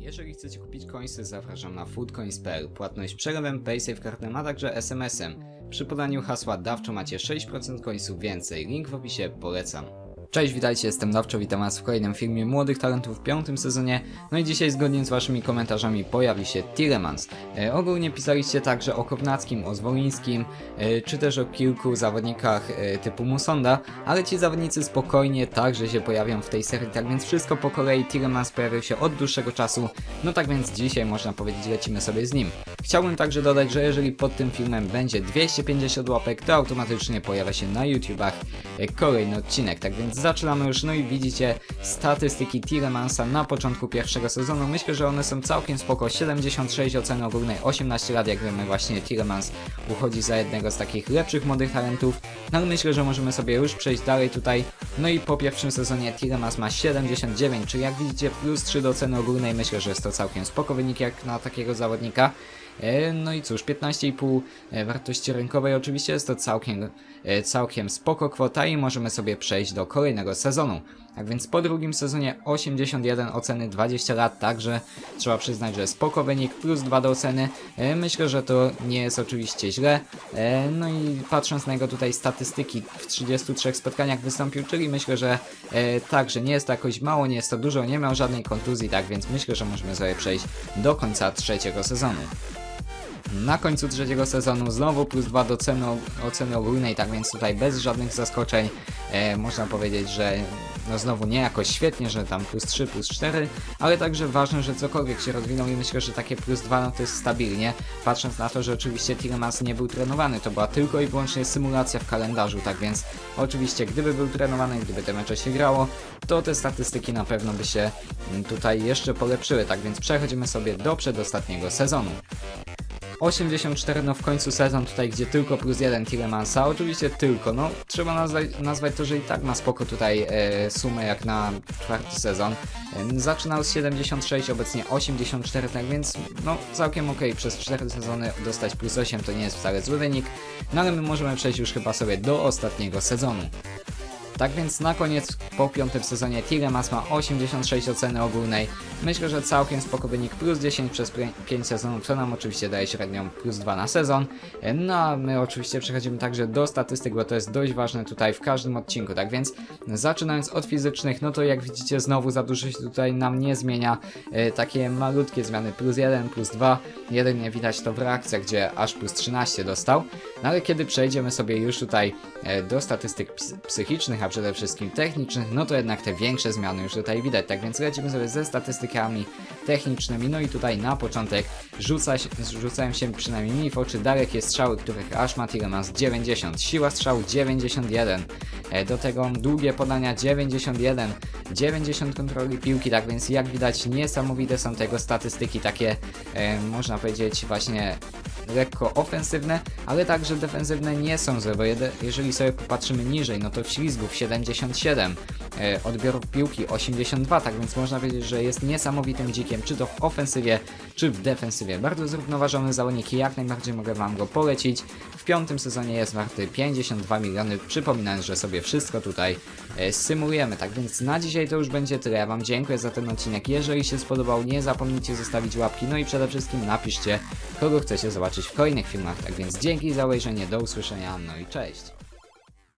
Jeżeli chcecie kupić coinsy, zapraszam na foodcoins.pl. Płatność przelewem, paysafe kartem, a także SMS-em. Przy podaniu hasła dawczo macie 6% coinsów więcej. Link w opisie, polecam. Cześć, witajcie, jestem Dawczo, witam was w kolejnym filmie Młodych Talentów w piątym sezonie. No i dzisiaj zgodnie z waszymi komentarzami pojawi się Tielemans. E, ogólnie pisaliście także o Kownackim, o Zwolińskim, e, czy też o kilku zawodnikach e, typu Musonda, ale ci zawodnicy spokojnie także się pojawią w tej serii, tak więc wszystko po kolei. Tielemans pojawił się od dłuższego czasu, no tak więc dzisiaj można powiedzieć lecimy sobie z nim. Chciałbym także dodać, że jeżeli pod tym filmem będzie 250 łapek, to automatycznie pojawia się na YouTubach e, kolejny odcinek. Tak więc zaczynamy już, no i widzicie statystyki Tielemansa na początku pierwszego sezonu. Myślę, że one są całkiem spoko. 76 oceny ogólnej, 18 lat, jak wiemy właśnie Tielemans uchodzi za jednego z takich lepszych młodych talentów. No ale myślę, że możemy sobie już przejść dalej tutaj. No i po pierwszym sezonie Tielemans ma 79, czyli jak widzicie plus 3 do oceny ogólnej. Myślę, że jest to całkiem spoko wynik jak na takiego zawodnika. E, No i cóż, 15,5 e, wartości rynkowej oczywiście jest to całkiem, e, całkiem spoko kwota i możemy sobie przejść do kolejnego sezonu. Tak więc po drugim sezonie 81 oceny 20 lat, także trzeba przyznać, że spoko wynik, plus 2 do oceny. Myślę, że to nie jest oczywiście źle. No i patrząc na jego tutaj statystyki, w 33 spotkaniach wystąpił, czyli myślę, że także nie jest to jakoś mało, nie jest to dużo, nie miał żadnej kontuzji, tak więc myślę, że możemy sobie przejść do końca trzeciego sezonu. Na końcu trzeciego sezonu znowu plus 2 do ceny, oceny ogólnej, tak więc tutaj bez żadnych zaskoczeń e, można powiedzieć, że no znowu nie jakoś świetnie, że tam plus 3, plus 4, ale także ważne, że cokolwiek się rozwinął i myślę, że takie plus 2 no to jest stabilnie, patrząc na to, że oczywiście Tielemans nie był trenowany, to była tylko i wyłącznie symulacja w kalendarzu, tak więc oczywiście gdyby był trenowany, gdyby te mecze się grało, to te statystyki na pewno by się mm, tutaj jeszcze polepszyły, tak więc przechodzimy sobie do przedostatniego sezonu. 84 no w końcu sezon tutaj, gdzie tylko plus jeden Tielemansa, oczywiście tylko, no trzeba nazwać, nazwać to, że i tak ma spoko tutaj e, sumę jak na czwarty sezon. E, zaczynał z 76, obecnie 84, tak więc no całkiem ok, przez 4 sezony dostać plus 8 to nie jest wcale zły wynik, no ale my możemy przejść już chyba sobie do ostatniego sezonu. Tak więc na koniec po piątym sezonie Tilemas ma 86 oceny ogólnej. Myślę, że całkiem spoko wynik plus 10 przez 5 sezonów, co nam oczywiście daje średnią plus 2 na sezon. No a my oczywiście przechodzimy także do statystyk, bo to jest dość ważne tutaj w każdym odcinku. Tak więc zaczynając od fizycznych, no to jak widzicie znowu za dużo się tutaj nam nie zmienia. E, takie malutkie zmiany plus 1, plus 2. Jedynie widać to w reakcjach, gdzie aż plus 13 dostał. No ale kiedy przejdziemy sobie już tutaj e, do statystyk ps- psychicznych, a przede wszystkim technicznych, no to jednak te większe zmiany już tutaj widać. Tak więc lecimy sobie ze statystykami technicznymi. No i tutaj na początek rzuca się, się przynajmniej mi w oczy dalekie strzały, których aż ma Tilemans 90, siła strzału 91, e, do tego długie podania 91, 90 kontroli piłki, tak więc jak widać niesamowite są tego statystyki, takie e, można powiedzieć właśnie lekko ofensywne, ale także defensywne nie są złe, bo jeżeli sobie popatrzymy niżej, no to w ślizgów 77, e, odbiorów piłki 82, tak więc można powiedzieć, że jest niesamowitym dzikiem, czy to w ofensywie, czy w defensywie. Bardzo zrównoważony zawodnik i jak najbardziej mogę Wam go polecić. W piątym sezonie jest warty 52 miliony, przypominając, że sobie wszystko tutaj e, symulujemy. Tak więc na dzisiaj to już będzie tyle. Ja Wam dziękuję za ten odcinek. Jeżeli się spodobał, nie zapomnijcie zostawić łapki, no i przede wszystkim napiszcie, kogo chcecie zobaczyć w kolejnych filmach. Tak więc dzięki za obejrzenie, do usłyszenia, no i cześć.